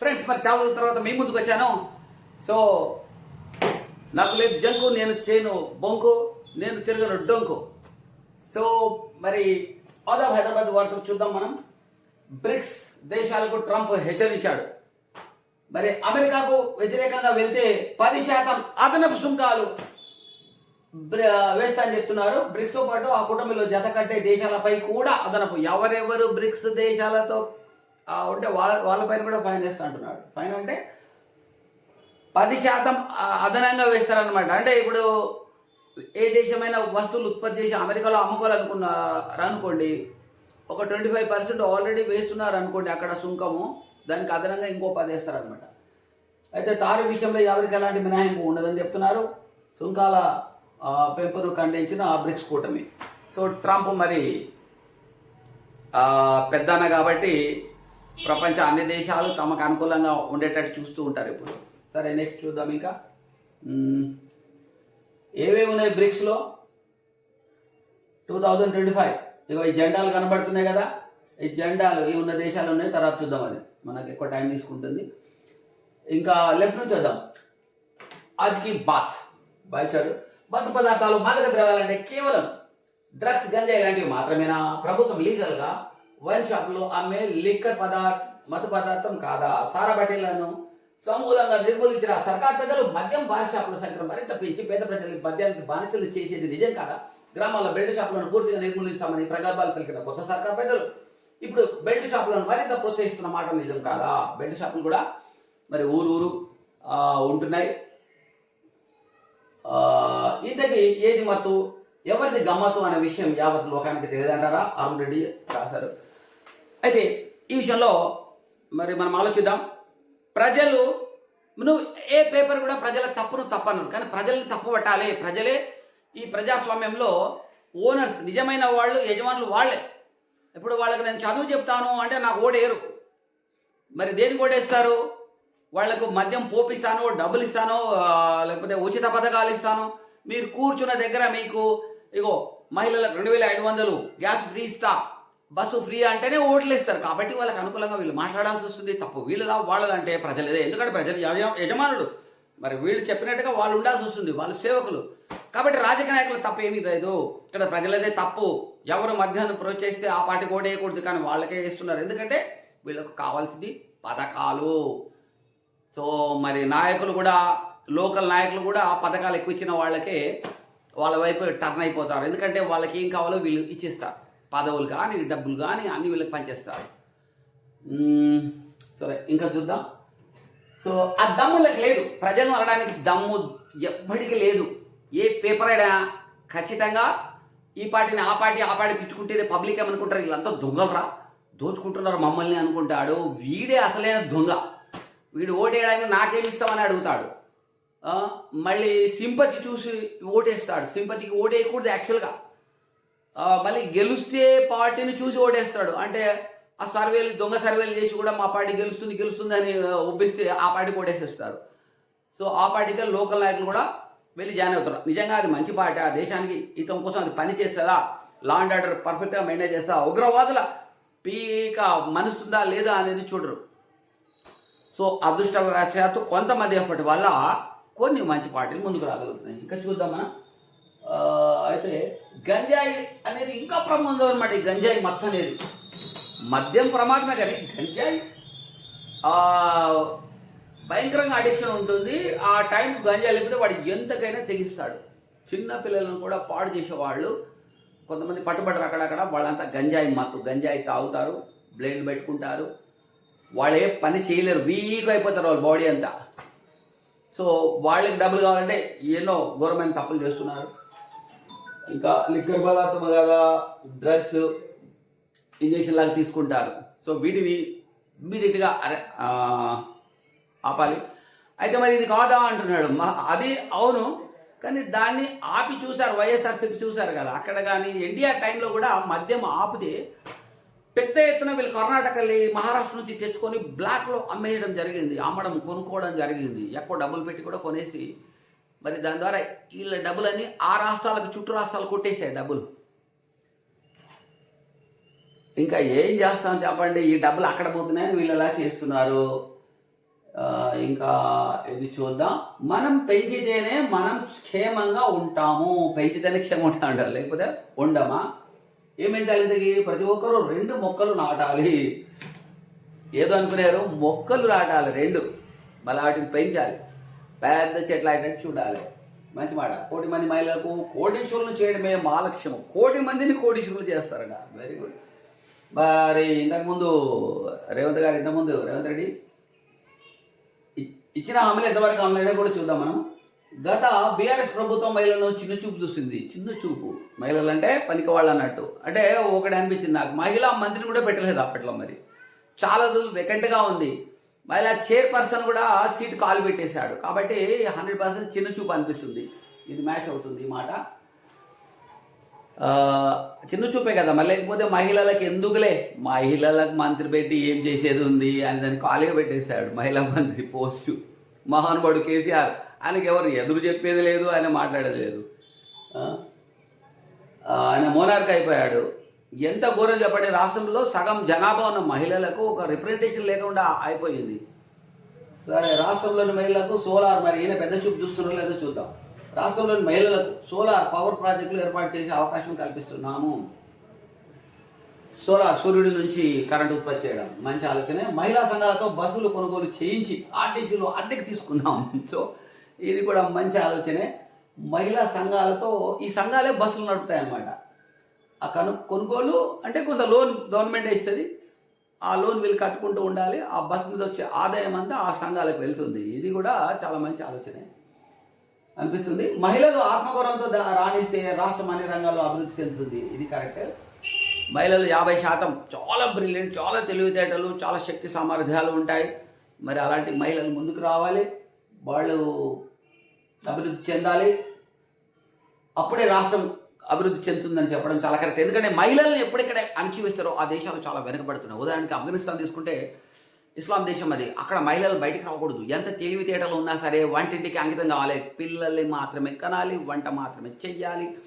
Friends మరి చాలా రోజుల తర్వాత మీ ముందుకు వచ్చాను. సో నాకు లేదు జంకు నేను చేను బొంకు నేను తిరగను డొంకు. సో మరి ఆదాబ్ హైదరాబాద్ వార్తలు చూద్దాం మనం. బ్రిక్స్ దేశాలకు ట్రంప్ హెచ్చరించాడు. మరి అమెరికాకు వ్యతిరేకంగా వెళ్తే పది శాతం అదనపు సుంకాలు వేస్తా అని చెప్తున్నారు. బ్రిక్స్తో పాటు ఆ కుటుంబంలో జత కట్టే దేశాలపై కూడా అదనపు. ఎవరెవరు బ్రిక్స్ దేశాలతో ఉంటే వాళ్ళ వాళ్ళపైన కూడా ఫైన్ వేస్తా అంటున్నాడు. ఫైన్ అంటే పది శాతం అదనంగా వేస్తారనమాట అంటే ఇప్పుడు ఏ దేశమైన వస్తువులు ఉత్పత్తి చేసి అమెరికాలో అమ్ముకోవాలనుకున్నారు అనుకోండి ఒక ట్వంటీ ఫైవ్ పర్సెంట్ ఆల్రెడీ వేస్తున్నారు అనుకోండి అక్కడ సుంకము దానికి అదనంగా ఇంకో పది వేస్తారనమాట అయితే తారు విషయంలో ఎవరికి ఎలాంటి మినహాయింపు ఉండదని చెప్తున్నారు. సుంకాల పెంపును ఖండించిన ఆ బ్రిక్స్ కూటమి. సో ట్రంప్ మరి పెద్దన కాబట్టి ప్రపంచ అన్ని దేశాలు తమకు అనుకూలంగా ఉండేటట్టు చూస్తూ ఉంటారు ఇప్పుడు. సరే నెక్స్ట్ చూద్దాం ఇంకా. ఏవేవి ఉన్నాయి బ్రిక్స్లో టూ థౌజండ్ ట్వంటీ ఫైవ్ ఇగో ఈ జెండాలు కనబడుతున్నాయి కదా. ఈ జెండాలు ఈ ఉన్న దేశాలు ఉన్నాయి. తర్వాత చూద్దాం అది. మనకి ఎక్కువ టైం తీసుకుంటుంది. ఇంకా లెఫ్ట్ నుంచి వద్దాం ఆజ్కి బాత్. బాయిచాడు మత్తు పదార్థాలు మాదక ద్రవ్యాలంటే కేవలం డ్రగ్స్ గంజాయి లాంటివి మాత్రమేనా? ప్రభుత్వం లీగల్గా వైన్ షాపులో అమ్మే లిక్కర్ పదార్థ మత పదార్థం కాదా? సారా సమూలంగా నిర్మూలించిన సర్కార్ పెద్దలు మద్యం బార్ షాపుల సంఖ్యను మరింత పెంచి పేద ప్రజలకు మద్యానికి బానిసలు చేసేది నిజం కాదా? గ్రామాల్లో బెల్ట్ షాపులను పూర్తిగా నిర్మూలిస్తామని ప్రగల్భాలు పలికిన కొత్త సర్కార్ పెద్దలు ఇప్పుడు బెల్ట్ షాపులను మరింత ప్రోత్సహిస్తున్న మాట నిజం కాదా? బెల్ట్ షాపులు కూడా మరి ఊరు ఊరు ఉంటున్నాయి. ఇంతకి ఇంతకీ ఏది మత్తు? ఎవరిది గమ్మత్తు అనే విషయం యావత్ లోకానికి తెలియదంటారా? అరుణ్ రెడ్డి రాశారు. అయితే ఈ విషయంలో మరి మనం ఆలోచిద్దాం. ప్రజలు నువ్వు ఏ పేపర్ కూడా ప్రజల తప్పును తప్పను కానీ ప్రజల్ని తప్పు పట్టాలి. ప్రజలే ఈ ప్రజాస్వామ్యంలో ఓనర్స్ నిజమైన వాళ్ళు యజమానులు వాళ్ళే. ఇప్పుడు వాళ్ళకి నేను చదువు చెప్తాను అంటే నాకు ఓడేయరు మరి దేనికి ఓడేస్తారు వాళ్ళకు మద్యం పోపిస్తాను డబ్బులు ఇస్తాను లేకపోతే ఉచిత పథకాలు ఇస్తాను. మీరు కూర్చున్న దగ్గర మీకు ఇగో మహిళలకు రెండు వేల ఐదు వందలు గ్యాస్ ఫ్రీ ఇస్తా బస్సు ఫ్రీ అంటేనే ఓట్లు ఇస్తారు కాబట్టి వాళ్ళకి అనుకూలంగా వీళ్ళు మాట్లాడాల్సి వస్తుంది. తప్పు వీళ్ళదా వాళ్ళదంటే ప్రజలదే. ఎందుకంటే ప్రజలు యజమానులు. మరి వీళ్ళు చెప్పినట్టుగా వాళ్ళు ఉండాల్సి వస్తుంది. వాళ్ళు సేవకులు. కాబట్టి రాజకీయ నాయకులు తప్పు ఏమీ లేదు. ఇక్కడ ప్రజలదే తప్పు. ఎవరు మధ్యాహ్నం ప్రోత్సహిస్తే ఆ పార్టీ కూడా వేయకూడదు. కానీ వాళ్ళకే వేస్తున్నారు. ఎందుకంటే వీళ్ళకు కావాల్సింది పథకాలు. సో మరి నాయకులు కూడా లోకల్ నాయకులు కూడా ఆ పథకాలు ఎక్కువ ఇచ్చిన వాళ్ళకే వాళ్ళ వైపు టర్న్ అయిపోతారు. ఎందుకంటే వాళ్ళకి ఏం కావాలో వీళ్ళు ఇచ్చేస్తారు. పదవులు కానీ డబ్బులు కానీ అన్ని వీళ్ళకి పనిచేస్తారు. సరే ఇంకా చూద్దాం. సో ఆ దమ్ములకు లేదు. ప్రజలు అనడానికి దమ్ము ఎవ్వడికి లేదు. ఏ పేపర్ అయినా ఖచ్చితంగా ఈ పార్టీని ఆ పార్టీ ఆ పార్టీ తిట్టుకుంటేనే పబ్లిక్ ఏమనుకుంటారు? వీళ్ళంతా దొంగలరా? దోచుకుంటున్నారు మమ్మల్ని అనుకుంటాడు. వీడే అసలైన దొంగ. వీడు ఓటేయడానికి నాకేమిస్తామని అడుగుతాడు. మళ్ళీ సింపతి చూసి ఓటేస్తాడు. సింపతికి ఓటేయకూడదు యాక్చువల్గా మళ్ళీ గెలిస్తే పార్టీని చూసి ఓటేస్తాడు. అంటే ఆ సర్వేలు దొంగ సర్వేలు చేసి కూడా మా పార్టీ గెలుస్తుంది గెలుస్తుంది అని ఒప్పిస్తే ఆ పార్టీకి ఓటేసేస్తారు. సో ఆ పార్టీకి లోకల్ నాయకులు కూడా వెళ్ళి జాయిన్ అవుతారు. నిజంగా అది మంచి పార్టీ. ఆ దేశానికి హితం కోసం అది పని చేస్తుందా? లా అండ్ ఆర్డర్ పర్ఫెక్ట్గా మెయింటైన్ చేస్తా ఉగ్రవాదుల పీక మనసుందా లేదా అనేది చూడరు. సో అదృష్టవశాత్తు కొంతమంది ఎఫర్ట్ వల్ల కొన్ని మంచి పార్టీలు ముందుకు రాగలుగుతున్నాయి. ఇంకా చూద్దాం మనం అయితే గంజాయి అనేది ఇంకా ప్రమాదం అనమాట ఈ గంజాయి మత్తు అనేది. మద్యం ప్రమాదమే కానీ గంజాయి భయంకరంగా అడిక్షన్ ఉంటుంది. ఆ టైం గంజాయి లేకపోతే వాడు ఎంతకైనా తెగిస్తాడు. చిన్న పిల్లలను కూడా పాడు చేసేవాళ్ళు. కొంతమంది పట్టుబడరు అక్కడక్కడ. వాళ్ళంతా గంజాయి మత్తు గంజాయి తాగుతారు బ్లేడ్ పెట్టుకుంటారు. వాళ్ళు ఏ పని చేయలేరు. వీక్ అయిపోతారు వాళ్ళ బాడీ అంతా. సో వాళ్ళకి డబ్బులు కావాలంటే ఎన్నో ఘోరమైన తప్పులు చేస్తున్నారు. ఇంకా లిక్కర్ పదార్థం కదా డ్రగ్స్ ఇంజక్షన్ లాగా తీసుకుంటారు. సో వీటిని ఇమ్మీడియట్గా అరే ఆపాలి. అయితే మరి ఇది కాదా అంటున్నాడు. అది అవును కానీ దాన్ని ఆపి చూశారు వైఎస్ఆర్సీపీ చూశారు కదా. అక్కడ కానీ ఎన్టీఆర్ టైంలో కూడా మద్యం ఆపితే పెద్ద ఎత్తున వీళ్ళు కర్ణాటక వెళ్ళి మహారాష్ట్ర నుంచి తెచ్చుకొని బ్లాక్లో అమ్మేయడం జరిగింది అమ్మడం కొనుక్కోవడం జరిగింది. ఎక్కువ డబ్బులు పెట్టి కూడా కొనేసి మరి దాని ద్వారా వీళ్ళ డబ్బులన్నీ ఆ రాష్ట్రాలకు చుట్టూ రాష్ట్రాలు కొట్టేసాయి డబ్బులు. ఇంకా ఏం చేస్తాం చెప్పండి? ఈ డబ్బులు అక్కడ పోతున్నాయని వీళ్ళు ఎలా చేస్తున్నారు ఇంకా ఇది చూద్దాం. మనం పెంచితేనే మనం క్షేమంగా ఉంటాము. పెంచితేనే క్షేమం ఉంటాం అంటారు లేకపోతే ఉండమా? ఏం పెంచాలి ఇంతకీ? ప్రతి ఒక్కరూ రెండు మొక్కలు నాటాలి. ఏదో అనుకున్నారు మొక్కలు నాటాలి రెండు. మళ్ళీ వాటిని పెంచాలి. పెద్ద చెట్లు అయినట్టు చూడాలి. మంచి మాట. కోటి మంది మహిళలకు కోటీశ్వరులు చేయడమే మా లక్ష్యం కోటి మందిని కోటీశ్వరులు చేస్తారట. వెరీ గుడ్ మరి ఇంతకుముందు రేవంత్ గారు ఇంతకుముందు రేవంత్ రెడ్డి ఇచ్చిన హామీలు ఎంతవరకు అమలైనా కూడా చూద్దాం మనం. గత బీఆర్ఎస్ ప్రభుత్వం మహిళలను చిన్న చూపు చూసింది. చిన్న చూపు. మహిళలు అంటే పనికి వాళ్ళు అన్నట్టు. అంటే ఒకటి అనిపించింది నాకు. మహిళా మంత్రిని కూడా పెట్టలేదు అప్పట్లో మరి. చాలా రోజులు వెకెంట్గా ఉంది. మహిళా చైర్పర్సన్ కూడా సీట్ కాల్ పెట్టేశాడు. కాబట్టి హండ్రెడ్ పర్సెంట్ చిన్న చూపు అనిపిస్తుంది. ఇది మ్యాచ్ అవుతుంది ఈ మాట. చిన్న చూపే కదా. మళ్ళీ లేకపోతే మహిళలకు ఎందుకులే? మహిళలకు మంత్రి పెట్టి ఏం చేసేది ఉంది? అని దాన్ని ఖాళీగా పెట్టేశాడు మహిళా మంత్రి పోస్టు. మహానుభావుడు కేసీఆర్. ఆయనకి ఎవరు ఎదురు చెప్పేది లేదు? ఆయన మాట్లాడేది లేదు. ఆయన మోనార్క్ అయిపోయాడు. ఎంత ఘోరం చెప్పండి రాష్ట్రంలో సగం జనాభా ఉన్న మహిళలకు ఒక రిప్రజెంటేషన్ లేకుండా అయిపోయింది. సరే రాష్ట్రంలోని మహిళలకు సోలార్ మరి ఈయన పెద్ద చూపు చూస్తున్నారో లేదో చూద్దాం. రాష్ట్రంలోని మహిళలకు సోలార్ పవర్ ప్రాజెక్టులు ఏర్పాటు చేసే అవకాశం కల్పిస్తున్నాము. సోలార్ సూర్యుడి నుంచి కరెంట్ ఉత్పత్తి చేయడం మంచి ఆలోచనే. మహిళా సంఘాలతో బస్సులు కొనుగోలు చేయించి ఆర్టీసీలో అద్దెకి తీసుకున్నాం. సో ఇది కూడా మంచి ఆలోచనే. మహిళా సంఘాలతో ఈ సంఘాలే బస్సులు నడుపుతాయి అన్నమాట ఆ కను కొనుగోలు అంటే కొంత లోన్ గవర్నమెంట్ ఇస్తుంది. ఆ లోన్ వీళ్ళు కట్టుకుంటూ ఉండాలి. ఆ బస్ మీద వచ్చే ఆదాయం అంతా ఆ సంఘాలకు వెళ్తుంది. ఇది కూడా చాలా మంచి ఆలోచనే అనిపిస్తుంది. మహిళలు ఆత్మగౌరవంతో దా- రాణిస్తే రాష్ట్రం అన్ని రంగాల్లో అభివృద్ధి చెందుతుంది. ఇది కరెక్ట్. మహిళలు యాభై శాతం చాలా బ్రిలియంట్ చాలా తెలివితేటలు చాలా శక్తి సామర్థ్యాలు ఉంటాయి. మరి అలాంటి మహిళలు ముందుకు రావాలి. వాళ్ళు అభివృద్ధి చెందాలి. అప్పుడే రాష్ట్రం అభివృద్ధి చెందుతుందని చెప్పడం చాలా కరెక్ట్. ఎందుకంటే మహిళల్ని ఎప్పుడెక్కడ అణచివేస్తారో ఆ దేశాలు చాలా వెనుకబడుతున్నాయి. ఉదాహరణకి ఆఫ్ఘనిస్తాన్ తీసుకుంటే ఇస్లాం దేశం అది. అక్కడ మహిళలు బయటకు రాకూడదు. ఎంత తెలివితేటలు ఉన్నా సరే వంటింటికి అంకితం కావాలి. పిల్లల్ని మాత్రమే కనాలి వంట మాత్రమే చెయ్యాలి.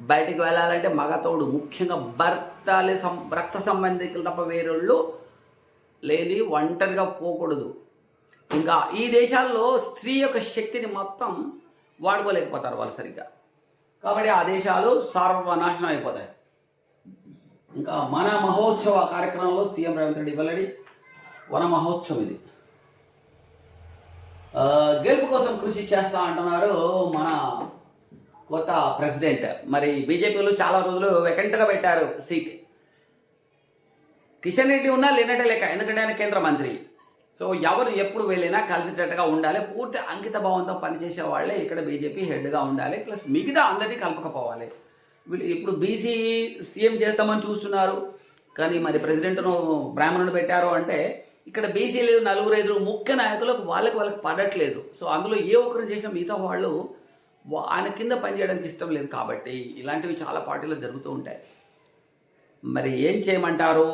బయటికి వెళ్ళాలంటే మగతోడు ముఖ్యంగా భర్తలే సం రక్త సంబంధికులు తప్ప వేరేళ్ళు లేని ఒంటరిగా పోకూడదు. ఇంకా ఈ దేశాల్లో స్త్రీ యొక్క శక్తిని మొత్తం వాడుకోలేకపోతారు వాళ్ళు సరిగ్గా. కాబట్టి ఆ దేశాలు సర్వనాశనం అయిపోతాయి. ఇంకా మన మహోత్సవ కార్యక్రమంలో సీఎం రేవంత్ రెడ్డి వెల్లడి. వన మహోత్సవం ఇది. గెలుపు కోసం కృషి చేస్తా అంటున్నారు మన కొత్త ప్రెసిడెంట్. మరి బీజేపీలో చాలా రోజులు వెకెంట్గా పెట్టారు సీట్. కిషన్ రెడ్డి ఉన్నా లేనట్టే లెక్క ఎందుకంటే ఆయన కేంద్ర మంత్రి. సో ఎవరు ఎప్పుడు వెళ్ళినా కలిసేటట్టుగా ఉండాలి. పూర్తి అంకిత భావంతో పనిచేసే వాళ్ళే ఇక్కడ బీజేపీ హెడ్గా ఉండాలి. ప్లస్ మిగతా అందరినీ కలపకపోవాలి. వీళ్ళు ఇప్పుడు బీసీ సీఎం చేస్తామని చూస్తున్నారు. కానీ మరి ప్రెసిడెంట్ను బ్రాహ్మణుడు పెట్టారు అంటే ఇక్కడ బీసీలు నలుగురు ఐదుగురు ముఖ్య నాయకులకు వాళ్ళకి వాళ్ళకి పడట్లేదు. సో అందులో ఏ ఒక్కరు చేసిన మిగతా వాళ్ళు ఆయన కింద పనిచేయడానికి ఇష్టం లేదు కాబట్టి ఇలాంటివి చాలా పార్టీలో జరుగుతూ ఉంటాయి. మరి ఏం చేయమంటారు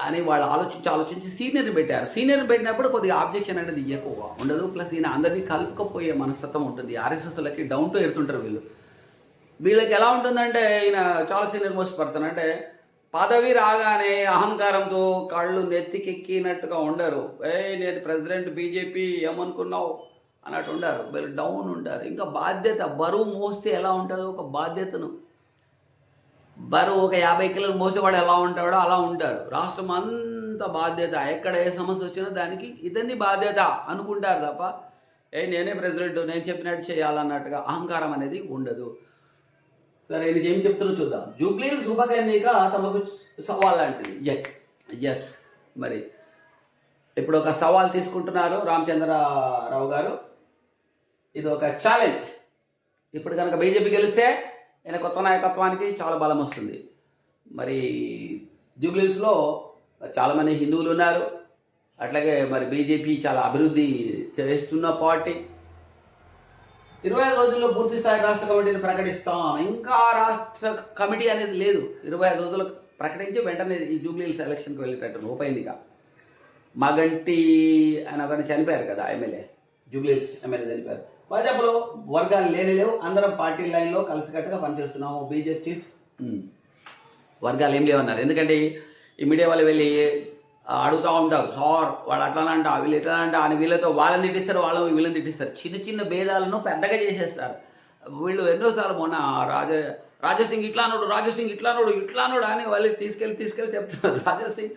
అని వాళ్ళు ఆలోచించి ఆలోచించి సీనియర్ పెట్టారు. సీనియర్ పెట్టినప్పుడు కొద్దిగా ఆబ్జెక్షన్ అనేది ఎక్కువ ఉండదు. ప్లస్ ఈయన అందరినీ కలుపుకపోయే మనస్తత్వం ఉంటుంది. ఆర్ఎస్ఎస్లకి డౌన్ టు ఎడుతుంటారు వీళ్ళు. వీళ్ళకి ఎలా ఉంటుందంటే ఈయన చాలా సీనియర్ మోస్ట్ పర్సన్ అంటే పదవి రాగానే అహంకారంతో కళ్ళు నెత్తికెక్కినట్టుగా ఉండరు. ఏ నేను ప్రెసిడెంట్ బీజేపీ ఏమనుకున్నావు? అన్నట్టు ఉండరు. వీళ్ళు డౌన్ ఉంటారు. ఇంకా బాధ్యత బరువు మోస్తే ఎలా ఉంటుందో? ఒక బాధ్యతను. బరువు ఒక యాభై కిలోలు మోసేవాడు ఎలా ఉంటాడో అలా ఉంటారు. రాష్ట్రం అంత బాధ్యత ఎక్కడ ఏ సమస్య వచ్చినా దానికి ఇదంది బాధ్యత అనుకుంటారు తప్ప ఏ నేనే ప్రెసిడెంట్ నేను చెప్పినట్టు చేయాలన్నట్టుగా అహంకారం అనేది ఉండదు. సరే ఇది ఏం చెప్తున్నా చూద్దాం. జూబ్లీ శుభకన్యక తమకు సవాల్ లాంటిది. ఎస్ ఎస్ మరి ఇప్పుడు ఒక సవాల్ తీసుకుంటున్నారు రామచంద్రరావు గారు. ఇది ఒక ఛాలెంజ్ ఇప్పుడు కనుక బీజేపీ గెలిస్తే ఈయన కొత్త నాయకత్వానికి చాలా బలం వస్తుంది. మరి జూబ్లీస్లో చాలామంది హిందువులు ఉన్నారు. అట్లాగే మరి బీజేపీ చాలా అభివృద్ధి చేస్తున్న పార్టీ. ఇరవై ఐదు రోజుల్లో పూర్తి స్థాయి రాష్ట్ర కమిటీని ప్రకటిస్తాం. ఇంకా రాష్ట్ర కమిటీ అనేది లేదు. ఇరవై ఐదు రోజులు ప్రకటించి వెంటనే ఈ జూబ్లీస్ ఎలక్షన్కి వెళ్ళేటట్టు ఉప ఎన్నిక మగంటి ఆయన ఒకరిని చనిపోయారు కదా ఎమ్మెల్యే. జూబ్లీస్ ఎమ్మెల్యే చనిపోయారు. భాజపాలో వర్గాలు లేని లేవు. అందరం పార్టీ లైన్లో కలిసికట్టుగా పనిచేస్తున్నాము. BJP chief. వర్గాలు ఏం లేవన్నారు. ఎందుకంటే ఈ మీడియా వాళ్ళు వెళ్ళి అడుగుతూ ఉంటారు. సార్ వాళ్ళు అట్లా అంట వీళ్ళు ఎట్లా అంట అని వీళ్ళతో వాళ్ళని తిట్టిస్తారు వాళ్ళని వీళ్ళని తిట్టిస్తారు. చిన్న చిన్న భేదాలను పెద్దగా చేసేస్తారు. వీళ్ళు ఎన్నోసార్లు మొన్న రాజ రాజసింగ్ ఇట్లా నోడు రాజసింగ్ ఇట్లా నోడు ఇట్లా నోడు అని వాళ్ళకి తీసుకెళ్ళి తీసుకెళ్ళి చెప్తున్నారు. రాజసింగ్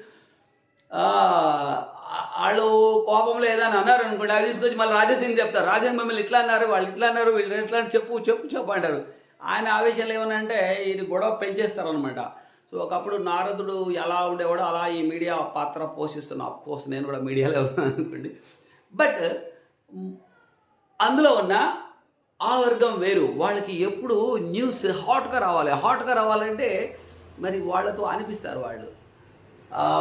వాళ్ళు కోపంలో ఏదైనా అన్నారు అనుకోండి అది తీసుకొచ్చి మళ్ళీ రాజసింగ్ చెప్తారు. రాజసింగ్ మిమ్మల్ని ఇట్లా అన్నారు వాళ్ళు ఇట్లా అన్నారు వీళ్ళు ఇట్లా చెప్పు చెప్పు చెప్పు అంటారు. ఆయన ఆవేశంలో ఏమనంటే ఇది గొడవ పెంచేస్తారు అనమాట సో ఒకప్పుడు నారదుడు ఎలా ఉండేవాడో అలా ఈ మీడియా పాత్ర పోషిస్తున్నా కోర్స్ నేను కూడా మీడియాలో ఉన్నాను అనుకోండి. బట్ అందులో ఉన్న ఆ వర్గం వేరు. వాళ్ళకి ఎప్పుడు న్యూస్ హాట్గా రావాలి. హాట్గా రావాలంటే మరి వాళ్ళతో అనిపిస్తారు వాళ్ళు.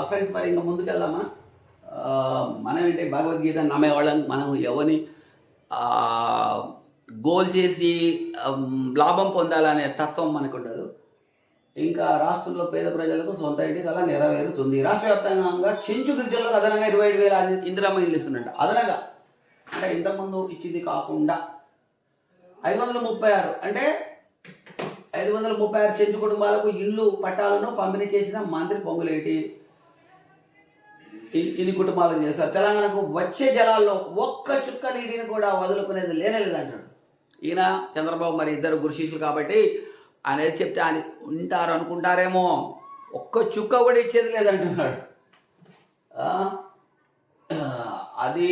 ఫ్రెండ్స్ మరి ఇంకా ముందుకు వెళ్దామా మనం ఏంటి భగవద్గీత నమ్మేవాళ్ళం. మనం ఎవరిని గోల్ చేసి లాభం పొందాలనే తత్వం మనకు ఉండదు ఇంకా రాష్ట్రంలో పేద ప్రజలకు సొంత ఇంటి కళ నెరవేరుతుంది. రాష్ట్ర వ్యాప్తంగా చెంచు గిరిజనులకు అదనంగా ఇరవై ఐదు వేల ఇందిరామ ఇల్లు ఇస్తున్నట్టు అదనంగా. అంటే ఇంతకుముందు ఇచ్చింది కాకుండా ఐదు వందల ముప్పై ఆరు. అంటే ఐదు వందల ముప్పై ఆరు చెంచు కుటుంబాలకు ఇల్లు పట్టాలను పంపిణీ చేసిన మంత్రి పొంగులేటి ఇన్ని కుటుంబాలను చేస్తారు తెలంగాణకు వచ్చే జలాల్లో ఒక్క చుక్క నీటిని కూడా వదులుకునేది లేనే లేదంటాడు ఈయన చంద్రబాబు మరి ఇద్దరు గురు శిష్యులు కాబట్టి ఆయన ఏది చెప్తే ఆయన ఉంటారు అనుకుంటారేమో. ఒక్క చుక్క కూడా ఇచ్చేది లేదంటున్నాడు. అది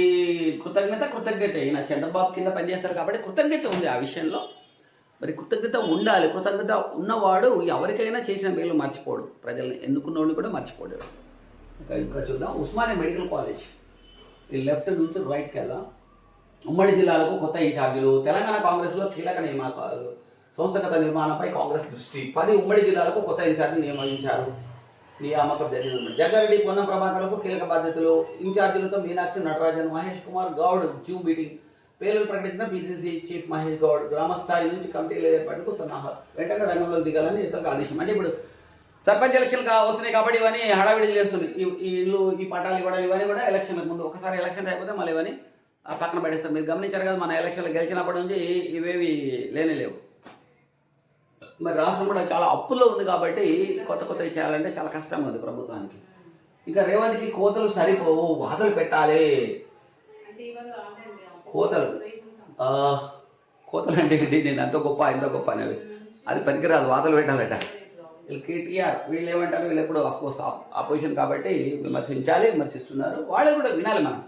కృతజ్ఞత కృతజ్ఞత. ఈయన చంద్రబాబు కింద పనిచేస్తారు కాబట్టి కృతజ్ఞత ఉంది ఆ విషయంలో. మరి కృతజ్ఞత ఉండాలి. కృతజ్ఞత ఉన్నవాడు ఎవరికైనా చేసిన మేలు మర్చిపోడు. ప్రజల్ని ఎన్నుకున్నవాడిని కూడా మర్చిపోడు ఇంకా ఇంకా చూద్దాం. Osmania medical college. ఈ లెఫ్ట్ నుంచి రైట్కి వెళ్దాం. ఉమ్మడి జిల్లాలకు కొత్త ఇన్ఛార్జీలు. తెలంగాణ కాంగ్రెస్లో కీలక నియామకాలు సంస్థగత నిర్మాణంపై కాంగ్రెస్ దృష్టి. పది ఉమ్మడి జిల్లాలకు కొత్త ఇన్ఛార్జి నియమించారు. నియామకం జరిగింది జగ్గారెడ్డి పొన్నం ప్రభాకర్కు కీలక బాధ్యతలు. ఇన్ఛార్జీలతో మీనాక్షి నటరాజన్ మహేష్ కుమార్ గౌడ్ జూమ్ మీటింగ్. పేర్లు ప్రకటించిన పిసిసి చీఫ్ మహేష్ గౌడ్. గ్రామస్థాయి నుంచి కమిటీల ఏర్పాటుకు సన్నాహాలు వెంటనే రంగంలో దిగాలని ఇతరులకు ఆదేశం. అంటే ఇప్పుడు సర్పంచ్ ఎలక్షన్ వస్తున్నాయి కాబట్టి ఇవన్నీ హడావిడి చేస్తుంది. ఈ- ఇల్లు ఈ పట్టాలు కూడా ఇవన్నీ కూడా ఎలక్షన్లకు ముందు ఒకసారి ఎలక్షన్ అయిపోతే మళ్ళీ ఇవన్నీ ఆ పక్కన పడేస్తారు. మీరు గమనించారు కదా మన ఎలక్షన్లు గెలిచినప్పటి నుంచి ఇవేవి లేనే లేవు. మరి రాష్ట్రం కూడా చాలా అప్పుల్లో ఉంది కాబట్టి కొత్త కొత్తవి చేయాలంటే చాలా కష్టం ఉంది ప్రభుత్వానికి. ఇంకా రేవంత్కి కోతలు సరిపోవు. వాతలు పెట్టాలి. కోతలు. కోతలు అంటే నేను అంత గొప్ప ఇంత గొప్ప అనేవి. అది పనికిరాదు. వాతలు పెట్టాలట. వీళ్ళు కేటీఆర్ వీళ్ళు ఏమంటారు? వీళ్ళు ఎప్పుడు అఫ్కోర్స్ ఆపోజిషన్ కాబట్టి విమర్శించాలి విమర్శిస్తున్నారు. వాళ్ళు కూడా వినాలి మనం.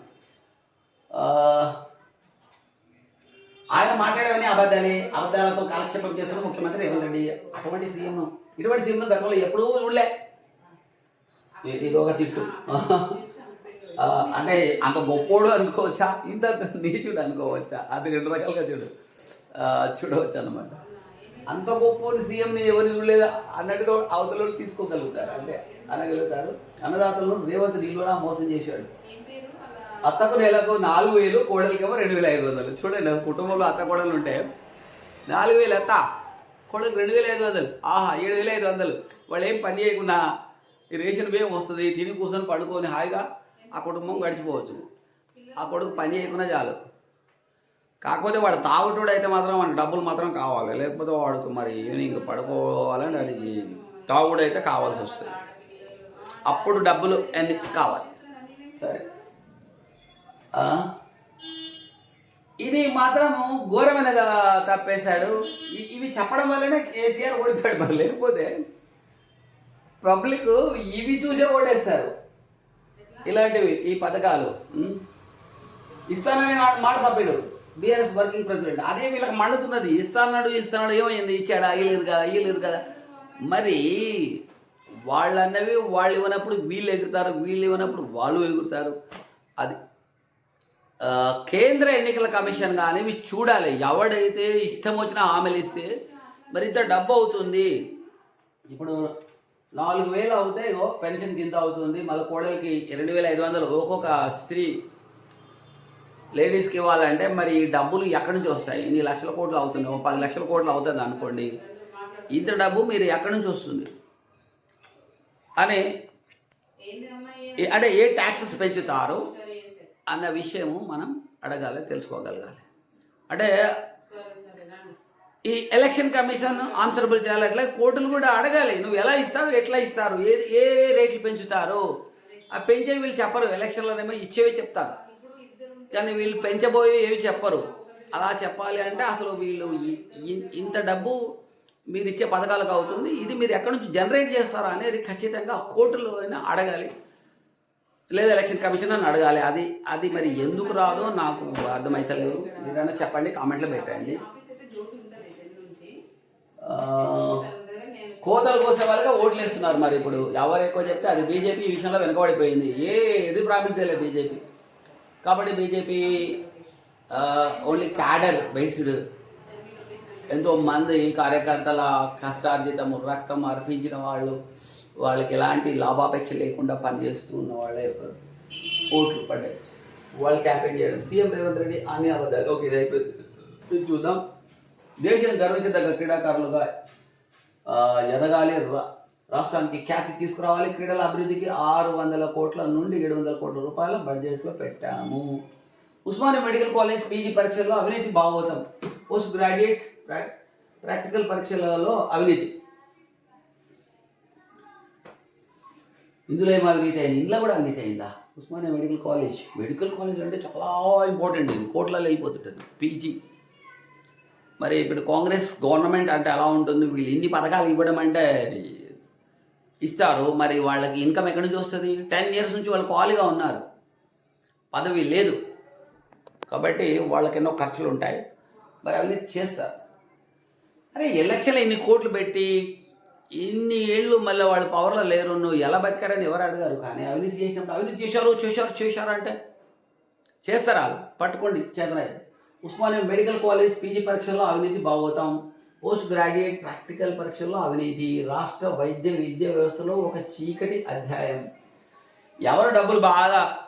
ఆయన మాట్లాడేవని అబద్ధాలే. అబద్ధాలతో కాలక్షేపం చేస్తున్న ముఖ్యమంత్రి రేవంత్ రెడ్డి. అటువంటి సీఎం ఇటువంటి సీఎంను గతంలో ఎప్పుడూ చూడలే. ఇది ఒక తిట్టు. అంటే అంత గొప్పోడు అనుకోవచ్చా? ఇంత నీచుడు అనుకోవచ్చా? అది రెండు రకాలుగా చూడు. చూడవచ్చు అనమాట అంత గొప్పోడు సీఎంని ఎవరు చూడలేదా అన్నట్టుగా అవతల తీసుకోగలుగుతారు. అంటే అనగలుగుతారు. అన్నదాతలను రేవంత్ నిలువనా మోసం చేశాడు. అత్తకు నెలకు నాలుగు వేలు కోడలికేమో రెండు వేల ఐదు వందలు. చూడండి కుటుంబంలో అత్త కోడలు ఉంటే నాలుగు వేలు అత్త కోడలికి రెండు వేల ఐదు వందలు. ఆహా ఏడు వేల ఐదు వందలు. వాళ్ళు ఏం పని చేయకుండా ఈ రేషన్ బియ్యం వస్తుంది తిని కూర్చొని పడుకొని హాయిగా ఆ కుటుంబం గడిచిపోవచ్చు. ఆ కొడుకు పని చేయకుండా చాలు. కాకపోతే వాడు తాగుటోడు అయితే మాత్రం వాడికి డబ్బులు మాత్రం కావాలి. లేకపోతే వాడికి మరి ఈవినింగ్ పడుకోవాలని వాడికి తాగుడు అయితే కావాల్సి వస్తుంది. అప్పుడు డబ్బులు ఎన్ని కావాలి. సరే. ఇది మాత్రము ఘోరమైన తప్పేశాడు. ఇవి చెప్పడం వల్లనే కేసీఆర్ ఓడిపోయాడు మరి. లేకపోతే పబ్లిక్ ఇవి చూసే ఓడేస్తారు ఇలాంటివి ఈ పథకాలు. ఇస్తానని మాట తప్పిడు. BRS working president. అదే వీళ్ళకి మండుతున్నది. ఇస్తాన్నాడు ఇస్తాడు ఏమైంది? ఇచ్చాడా? అయ్యలేదు కదా అయ్యలేదు కదా మరి వాళ్ళు అన్నవి వాళ్ళు ఇవ్వనప్పుడు వీళ్ళు ఎగురుతారు వీళ్ళు ఇవ్వనప్పుడు వాళ్ళు ఎగురుతారు. అది కేంద్ర ఎన్నికల కమిషన్ కానీ చూడాలి. ఎవడైతే ఇష్టం వచ్చినా హామీలు ఇస్తే మరి ఇంత డబ్బు అవుతుంది. ఇప్పుడు నాలుగు వేలు అవుతాయి పెన్షన్ కింద అవుతుంది. మళ్ళీ కోడలికి రెండు వేల ఐదు వందలు ఒక్కొక్క స్త్రీ లేడీస్కి ఇవ్వాలంటే మరి ఈ డబ్బులు ఎక్కడి నుంచి వస్తాయి? ఇన్ని లక్షల కోట్లు అవుతున్నాయో పది లక్షల కోట్లు అవుతుంది అనుకోండి. ఇంత డబ్బు మీరు ఎక్కడి నుంచి వస్తుంది? అని అంటే ఏ ట్యాక్సెస్ పెంచుతారు అన్న విషయము మనం అడగాలి తెలుసుకోగలగాలి. అంటే ఈ ఎలక్షన్ కమిషన్ ఆన్సరబుల్ చేయాలి అట్లా కోర్టులు కూడా అడగాలి నువ్వు ఎలా ఇస్తావు ఎట్లా ఇస్తారు ఏ ఏ రేట్లు పెంచుతారు? ఆ పెంచే వీళ్ళు చెప్పరు ఎలక్షన్లోనేమో ఇచ్చేవే చెప్తారు. కానీ వీళ్ళు పెంచబోయి ఏవి చెప్పరు. అలా చెప్పాలి అంటే అసలు వీళ్ళు ఇంత డబ్బు మీరు ఇచ్చే పథకాలకు అవుతుంది ఇది మీరు ఎక్కడి నుంచి జనరేట్ చేస్తారా అనేది ఖచ్చితంగా కోర్టులో అయినా అడగాలి. లేదా ఎలక్షన్ కమిషన్ అని అడగాలి. అది అది మరి ఎందుకు రాదో నాకు అర్థమవుతలేదు మీరైనా చెప్పండి కామెంట్లో పెట్టండి. కోతలు కోసే వాళ్ళగా ఓట్లు వేస్తున్నారు మరి ఇప్పుడు. ఎవరు ఎక్కువ చెప్తే అది బీజేపీ ఈ విషయంలో వెనకబడిపోయింది. ఏ ఇది ప్రామిస్ చేయలేదు బీజేపీ. కాబట్టి బీజేపీ ఓన్లీ క్యాడర్ బేస్డ్ ఎంతో మంది కార్యకర్తల కష్టార్జితము రక్తం అర్పించిన వాళ్ళు వాళ్ళకి ఎలాంటి లాభాపేక్ష లేకుండా పనిచేస్తూ ఉన్న వాళ్ళ యొక్క ఓట్లు పడ్డాయి. వాళ్ళు క్యాంపెయిన్ చేయడం సీఎం రేవంత్ రెడ్డి అన్ని అబద్ధాలు ఓకే ఇది అయిపోయింది చూద్దాం. దేశం గర్వించదగ్గ క్రీడాకారులుగా ఎదగాలి రాష్ట్రానికి ఖ్యాతి తీసుకురావాలి. క్రీడల అభివృద్ధికి ఆరు వందల కోట్ల నుండి ఏడు వందల కోట్ల రూపాయల బడ్జెట్లో పెట్టాము. ఉస్మానియా మెడికల్ కాలేజ్ పీజీ పరీక్షల్లో అవినీతి భాగవతం పోస్ట్ గ్రాడ్యుయేట్ ప్రాక్టికల్ పరీక్షలలో అవినీతి. ఇందులో ఏం అవినీతి అయింది? ఇందులో కూడా అవినీతి అయిందా? Osmania medical college. Medical college అంటే చాలా ఇంపార్టెంట్ ఇది. కోట్లలో వెళ్ళిపోతుంటుంది పీజీ. మరి ఇప్పుడు కాంగ్రెస్ గవర్నమెంట్ అంటే ఎలా ఉంటుంది. వీళ్ళు ఇన్ని పథకాలు ఇవ్వడం అంటే ఇస్తారు. మరి వాళ్ళకి ఇన్కమ్ ఎక్కడి నుంచి వస్తుంది? టెన్ ఇయర్స్ నుంచి వాళ్ళు ఖాళీగా ఉన్నారు. పదవి లేదు. కాబట్టి వాళ్ళకి ఎన్నో ఖర్చులు ఉంటాయి. మరి అవినీతి చేస్తారు. అరే ఎలక్షన్లో ఇన్ని కోట్లు పెట్టి ఇన్ని ఏళ్ళు మళ్ళీ వాళ్ళు పవర్లో లేరు. నువ్వు ఎలా బతికారని ఎవరు అడిగారు. కానీ అవినీతి చేసినప్పుడు అవినీతి చేశారు చేశారు చేశారు అంటే చేస్తారా పట్టుకోండి చేతనాయి ఉస్మానియా మెడికల్ కాలేజ్ పీజీ పరీక్షల్లో అవినీతి బాగోతాం. పోస్ట్ గ్రాడ్యుయేట్ ప్రాక్టికల్ పరీక్షల్లో అవినీతి రాష్ట్ర వైద్య విద్యా వ్యవస్థలో ఒక చీకటి అధ్యాయం. ఎవరు డబ్బులు బాగా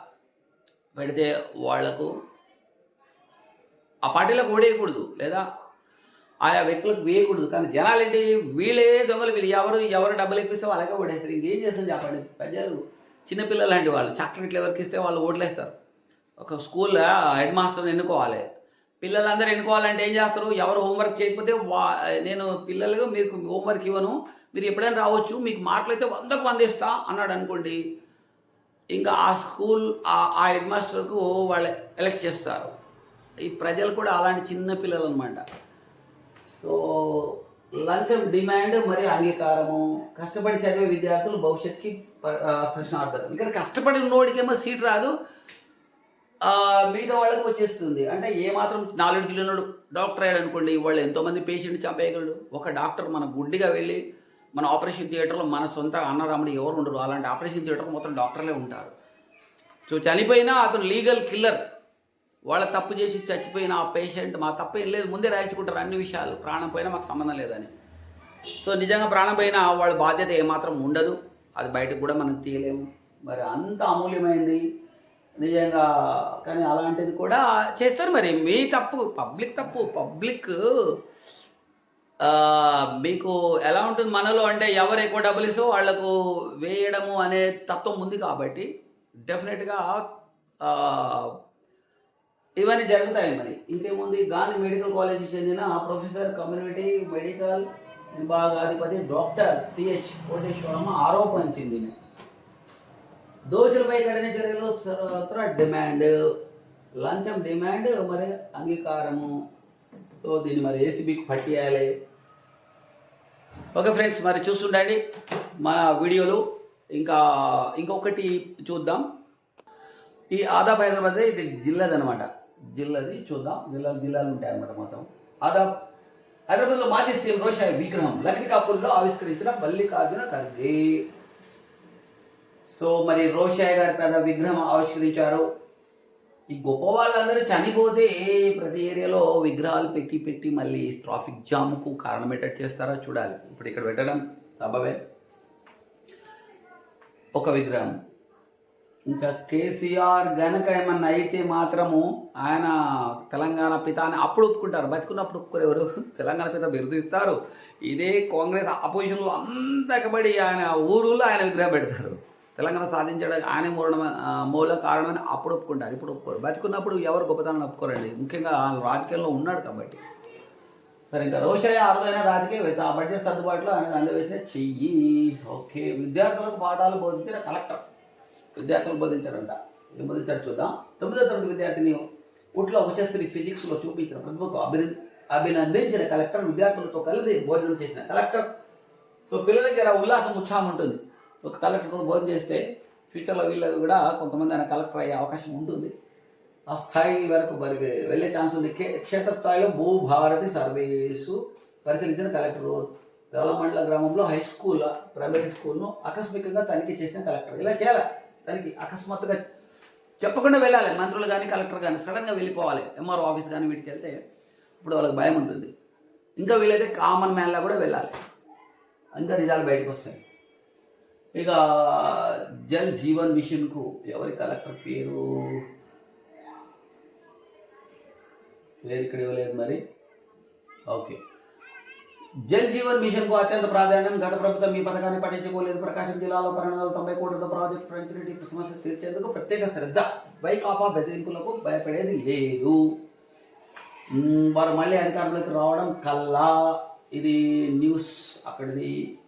పెడితే వాళ్ళకు? ఆ పార్టీలకు ఓడేయకూడదు లేదా? ఆయా వ్యక్తులకు వేయకూడదు కానీ జనాలు ఏంటి వీళ్ళే దొంగలు వీళ్ళు ఎవరు ఎవరు డబ్బులు ఎక్కిస్తే వాళ్ళకే ఓడేస్తారు. ఇంకేం చేస్తాం చెప్పండి? ప్రజలు చిన్నపిల్లలు లాంటి వాళ్ళు చాక్లెట్లు ఎవరికి ఇస్తే వాళ్ళు ఓట్లేస్తారు. ఒక స్కూల్లో హెడ్ మాస్టర్ని ఎన్నుకోవాలి. పిల్లలందరూ ఎన్నుకోవాలంటే ఏం చేస్తారు? ఎవరు హోంవర్క్ చేయకపోతే వా నేను పిల్లలు మీకు హోంవర్క్ ఇవ్వను. మీరు ఎప్పుడైనా రావచ్చు మీకు మార్కులు అయితే వందకు వంద ఇస్తా అన్నాడు అనుకోండి. ఇంకా ఆ స్కూల్ ఆ- ఆ హెడ్ మాస్టర్కు వాళ్ళు ఎలక్ట్ చేస్తారు. ఈ ప్రజలు కూడా అలాంటి చిన్న పిల్లలు అనమాట సో లంచం డిమాండ్ మరి అంగీకారము. కష్టపడి చదివే విద్యార్థులు భవిష్యత్తుకి ప్రశ్న ఆ, ఇక్కడ కష్టపడి ఉన్నోడికేమో సీట్ రాదు. మిగతా వాళ్ళకి వచ్చేస్తుంది. అంటే ఏ మాత్రం నాలుగు కిలోనాడు డాక్టర్ అయ్యాడు అనుకోండి వాళ్ళు ఎంతోమంది పేషెంట్ చంపేయగలడు. ఒక డాక్టర్ మన గుడ్డిగా వెళ్ళి మన ఆపరేషన్ థియేటర్లో మన సొంత అన్నదమ్ముడు ఎవరు ఉండరు. అలాంటి ఆపరేషన్ థియేటర్ మొత్తం డాక్టర్లే ఉంటారు. సో చనిపోయినా అతను లీగల్ కిల్లర్ వాళ్ళ తప్పు చేసి చచ్చిపోయిన ఆ పేషెంట్ మా తప్పు ఏం లేదు ముందే రాయించుకుంటారు అన్ని విషయాలు. ప్రాణం పోయినా మాకు సంబంధం లేదని. సో నిజంగా ప్రాణం పోయినా వాళ్ళ బాధ్యత ఏమాత్రం ఉండదు. అది బయటకు కూడా మనం తీయలేము. మరి అంత అమూల్యమైంది నిజంగా కానీ అలాంటిది కూడా చేస్తారు మరి. మీ తప్పు పబ్లిక్ తప్పు పబ్లిక్ మీకు ఎలా ఉంటుంది మనలో అంటే ఎవరు ఎక్కువ డబ్బులు ఇస్తే వాళ్ళకు వేయడము అనే తత్వం ఉంది కాబట్టి డెఫినెట్గా ఇవన్నీ జరుగుతాయి మరి. ఇంకేముంది? గాంధీ మెడికల్ కాలేజీకి చెందిన ప్రొఫెసర్ కమ్యూనిటీ మెడికల్ విభాగాధిపతి డాక్టర్ సిహెచ్ కోటేశ్వరమ్మ ఆరోపించింది దోచులపై కఠిన చర్యలు సర్వత్ర డిమాండ్. లంచం డిమాండ్ మరి అంగీకారము. సో దీన్ని మరి ఏసీబీకి పట్టేయాలి. ఓకే ఫ్రెండ్స్ మరి చూస్తుండండి మన వీడియోలు. ఇంకా ఇంకొకటి చూద్దాం. ఈ ఆదాబ్ హైదరాబాద్ ఇది జిల్లాది అనమాట జిల్లాది చూద్దాం. జిల్లాలు జిల్లాలు ఉంటాయి అనమాట మొత్తం. ఆదాబ్ హైదరాబాద్లో మాజీ సీఎం రోషాయ్ విగ్రహం లక్డి కాపుల్లో ఆవిష్కరించిన మల్లికార్జున ఖర్గే. సో మరి రోషాయ్ గారి పెద్ద విగ్రహం ఆవిష్కరించారు. ఈ గొప్ప వాళ్ళందరూ చనిపోతే ప్రతి ఏరియాలో విగ్రహాలు పెట్టి పెట్టి మళ్ళీ ట్రాఫిక్ జామ్కు కారణమేటట్టు చేస్తారో చూడాలి. ఇప్పుడు ఇక్కడ పెట్టడం సబవే ఒక విగ్రహం. ఇంకా కేసీఆర్ గనక ఏమన్నా అయితే మాత్రము ఆయన తెలంగాణ పిత అని అప్పుడు ఒప్పుకుంటారు. బతుకున్నప్పుడు ఒప్పుకోరు ఎవరు? తెలంగాణ పిత బిరుదు ఇస్తారు. ఇదే కాంగ్రెస్ ఆపోజిషన్లో అంతకబడి ఆయన ఊరులో ఆయన విగ్రహం పెడతారు. తెలంగాణ సాధించడానికి ఆయన మూల మూల కారణమని అప్పుడు ఒప్పుకుంటారు. ఇప్పుడు ఒప్పుకోరు. బతికున్నప్పుడు ఎవరు గొప్పతనం ఒప్పుకోరండి. ముఖ్యంగా రాజకీయంలో రాజకీయాల్లో ఉన్నాడు కాబట్టి. సరే ఇంకా రోషయ్య అరుదైన రాజకీయవేత్త ఆ బడ్జెట్ సర్దుబాటులో ఆయన అందవేసిన చెయ్యి. ఓకే. విద్యార్థులకు పాఠాలు బోధించిన కలెక్టర్ విద్యార్థులు బోధించాడంట. ఏం బోధించాడు చూద్దాం. తొమ్మిదో తరగతి విద్యార్థిని ఉట్లో ఉషశ్రీ ఫిజిక్స్లో చూపించిన ప్రతిభకు అభిన అభినందించిన కలెక్టర్ విద్యార్థులతో కలిసి భోజనం చేసిన కలెక్టర్. సో పిల్లలకి జర ఉల్లాసం ఉత్సాహం ఉంటుంది. ఒక కలెక్టర్తో భోజనం చేస్తే ఫ్యూచర్లో వీళ్ళకి కూడా కొంతమంది ఆయన కలెక్టర్ అయ్యే అవకాశం ఉంటుంది. ఆ స్థాయి వరకు మరి వెళ్ళే ఛాన్స్ ఉంది. క్షేత్రస్థాయిలో భూభారతి సర్వీసు పరిశీలించిన కలెక్టరు. దేవలమండల గ్రామంలో హై స్కూల్ ప్రైమరీ స్కూల్ను ఆకస్మికంగా తనిఖీ చేసిన కలెక్టర్. ఇలా చేయాలి. తనిఖీ అకస్మాత్తుగా చెప్పకుండా వెళ్ళాలి. మంత్రులు కానీ కలెక్టర్ కానీ సడన్గా వెళ్ళిపోవాలి. ఎంఆర్ఓ ఆఫీస్ కానీ వీటికి వెళ్తే ఇప్పుడు వాళ్ళకి భయం ఉంటుంది. ఇంకా వీలైతే కామన్ మ్యాన్లా కూడా వెళ్ళాలి. ఇంకా నిజాలు బయటకు వస్తాయి. ఇక జల్ జీవన్ మిషన్కు ఎవరి కలెక్టర్ పేరు? పేరు ఇక్కడ ఇవ్వలేదు మరి. ఓకే. జల్ జీవన్ మిషన్కు అత్యంత ప్రాధాన్యం గత ప్రభుత్వం ఈ పథకాన్ని పట్టించుకోలేదు ప్రకాశం జిల్లాలో పన్నెండు వందల తొంభై కోట్లతో ప్రాజెక్టు పెంచినటి సమస్య తీర్చేందుకు ప్రత్యేక శ్రద్ధ. బైకాపా బెదిరింపులకు భయపడేది లేదు. వారు మళ్ళీ అధికారంలోకి రావడం కల్లా. ఇది న్యూస్ అక్కడిది.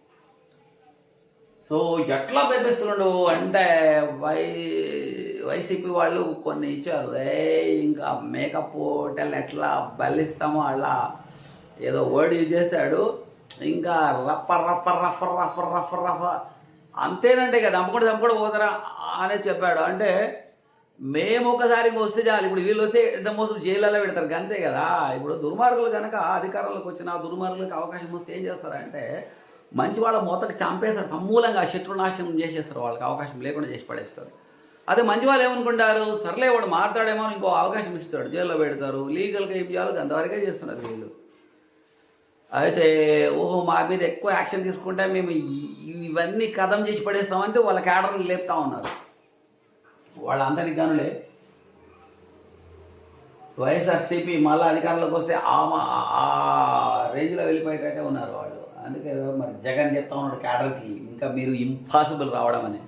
సో ఎట్లా బెదిరిస్తుండు అంటే వై వైసీపీ వాళ్ళు కొన్ని ఇచ్చారు. ఏ ఇంకా మేకప్ హోటల్ ఎట్లా బలిస్తామో అలా ఏదో వర్డ్ యూజ్ చేశాడు. ఇంకా రప్ప రఫ రఫ రఫ రఫ రఫ. అంతేనంటే ఇక చంపకుండా చంపకుండా పోతారా అని చెప్పాడు. అంటే మేము ఒకసారి వస్తే చాలు. ఇప్పుడు వీళ్ళు వస్తే ఎంత మోసం జైల్లో పెడతారు. అంతే కదా. ఇప్పుడు దుర్మార్గులు కనుక అధికారంలోకి వచ్చిన దుర్మార్గులకు అవకాశం వస్తే ఏం చేస్తారంటే మంచి వాళ్ళ మూతకు చంపేస్తారు. సమూలంగా శత్రునాశనం చేసేస్తారు వాళ్ళకి. అవకాశం లేకుండా చేసి పడేస్తారు. అదే మంచి వాళ్ళు ఏమనుకుంటారు? సర్లే వాడు మాట్లాడేమో అని ఇంకో అవకాశం ఇస్తాడు. జైల్లో పెడతారు. లీగల్గా ఏం చేయాలి అంతవరకే చేస్తున్నారు వీళ్ళు. అయితే ఓహో మా మీద ఎక్కువ యాక్షన్ తీసుకుంటే మేము ఇవన్నీ కథం చేసి పడేస్తామంటే వాళ్ళ క్యాడర్ని లేపుతా ఉన్నారు. వాళ్ళ గనులే. వైఎస్ఆర్సీపీ మళ్ళీ అధికారంలోకి వస్తే ఆ మా- ఆ రేంజ్లో వెళ్ళిపోయేటట్టే ఉన్నారు వాళ్ళు. అందుకే మరి జగన్ చెప్తా ఉన్నాడు క్యాడర్కి ఇంకా మీరు ఇంపాసిబుల్ రావడం అని.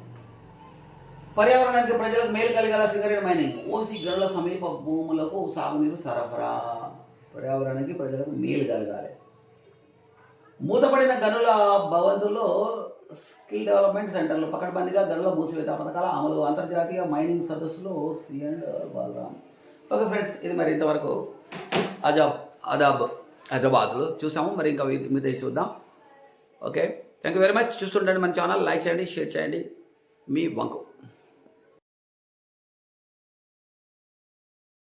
పర్యావరణానికి ప్రజలకు మేలు కలిగేలా సిగరెట్ మైనింగ్. ఓసి గనుల సమీప భూములకు సాగునీరు సరఫరా. పర్యావరణానికి ప్రజలకు మేలు కలగాలి. మూతపడిన గనుల భవంతుల్లో స్కిల్ డెవలప్మెంట్ సెంటర్లు పకడ్బందీగా గనుల మూసివేత పథకాల అమలు అంతర్జాతీయ మైనింగ్ సదస్సులో సి అండ్ ఓకే ఫ్రెండ్స్ ఇది మరి ఇంతవరకు అజాబ్ అదాబ్ హైదరాబాద్లో చూసాము. మరి ఇంకా మీద చూద్దాం. Okay? Thank you very much చూస్తుండండి మన ఛానల్ లైక్ చేయండి షేర్ చేయండి. మీ వంకు.